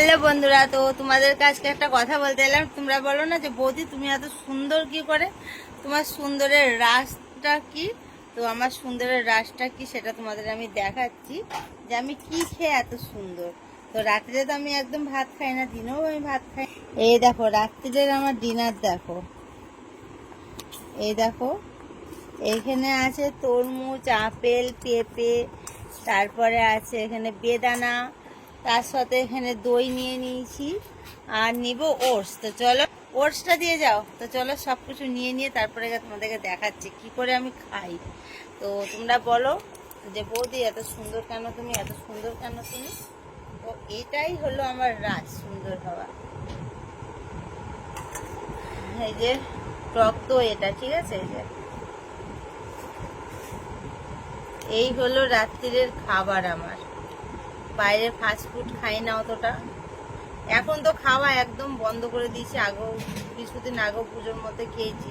Hello বন্ধুরা, তো তোমাদের কাছকে একটা কথা বলতে এলাম। তোমরা বলো না যে, বৌদি, তুমি এত সুন্দর কি করে? তোমার সুন্দরের রাসটা কি? তো আমার সুন্দরের রাসটা কি সেটা তোমাদের আমি দেখাচ্ছি, যে আমি কি খেয়ে এত সুন্দর। তো রাত্রে তো আমি একদম ভাত খাই না, দিনেও আমি ভাত খাই। এই দেখো রাত্রিদের আমার ডিনার, দেখো। এই দেখো, এখানে আছে তরমুজ, আপেল, পেঁপে, তারপরে আছে এখানে বেদানা তার সাথে এখানে দই নিয়ে নিয়েছি আর নিব ওটস। তো চলো, ওটসটা দিয়ে যাও। তো চলো সব কিছু নিয়ে নিয়ে তারপরে তোমাদেরকে দেখাচ্ছি কি করে আমি খাই। তো তোমরা বলো যে, বৌদি, এত সুন্দর কেন তুমি? এত সুন্দর কেন তুমি? তো এটাই হলো আমার রাজ সুন্দর হওয়া। এই যে, টক তো এটা, ঠিক আছে? এই যে। এই হলো রাত্রিরের খাবার আমার। বাইরে ফাস্ট ফুড খাই না অতটা। এখন তো খাওয়া একদম বন্ধ করে দিয়েছি, আগেও কিছুদিন আগেও পুজোর মধ্যে খেয়েছি।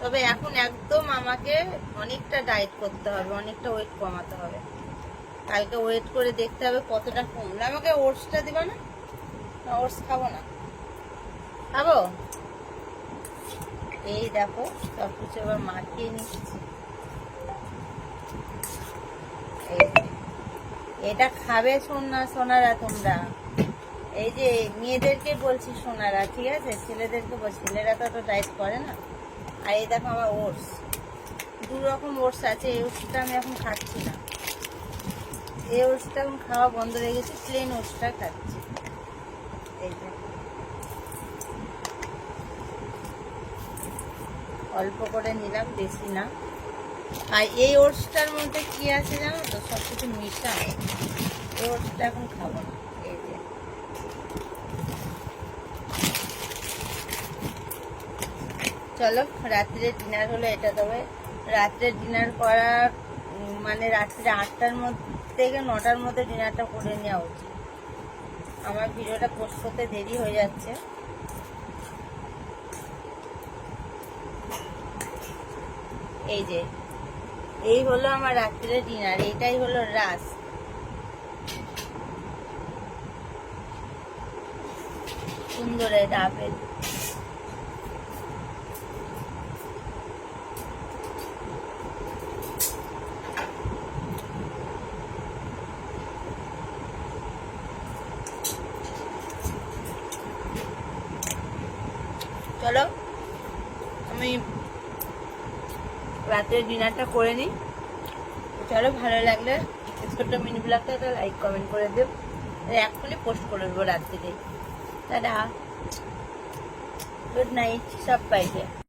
তবে এখন একদম আমাকে অনেকটা ডায়েট করতে হবে, অনেকটা ওয়েট কমাতে হবে। কালকে ওয়েট করে দেখতে হবে কতটা কমলো। আমাকে ওটসটা দিবা না? না, ওটস খাব না। খাব? এই দেখো সব কিছু এবার মাখিয়ে নিচ্ছি। এই। এটা খাবে সোনা, সোনারা তোমরা। এই যে মেয়েদেরকে বলছি সোনারা, ঠিক আছে? ছেলেদেরকে বলছি, ছেলেরা তো অত করে না। আর এই দেখো আমার ওটস। দু রকম ওটস আছে, এই ওটসটা আমি এখন খাচ্ছি না। এই ওটসটা এখন খাওয়া বন্ধ হয়ে গেছে প্লেন ওটসটা খাচ্ছি। অল্প করে নিলাম, বেশি না। আর এই ওটসটার মধ্যে কি আছে জানো তো? সব কিছু মিশা এই ওটসটা এখন খাব না। এই যে। চলো, রাত্রে ডিনার হলো এটা তবে। রাত্রে ডিনার করা মানে রাত্রে আটটার মধ্যে থেকে নটার মধ্যে ডিনারটা করে নেওয়া উচিত। আমার ভিডিওটা পোস্ট করতে দেরি হয়ে যাচ্ছে। এই যে। এই হলো আমার রাত্রের ডিনার এইটাই হলো রাস। সুন্দর এটা আপেল চলো আমি রাতের ডিনারটা করে নিই। চলো, ভালো লাগলে ছোট্ট মিনি ব্লগটা একটা লাইক কমেন্ট করে দেব এক্ষুনি পোস্ট করে দেবো রাত্রিতেই। দাদা গুড নাইট সব পাইছে।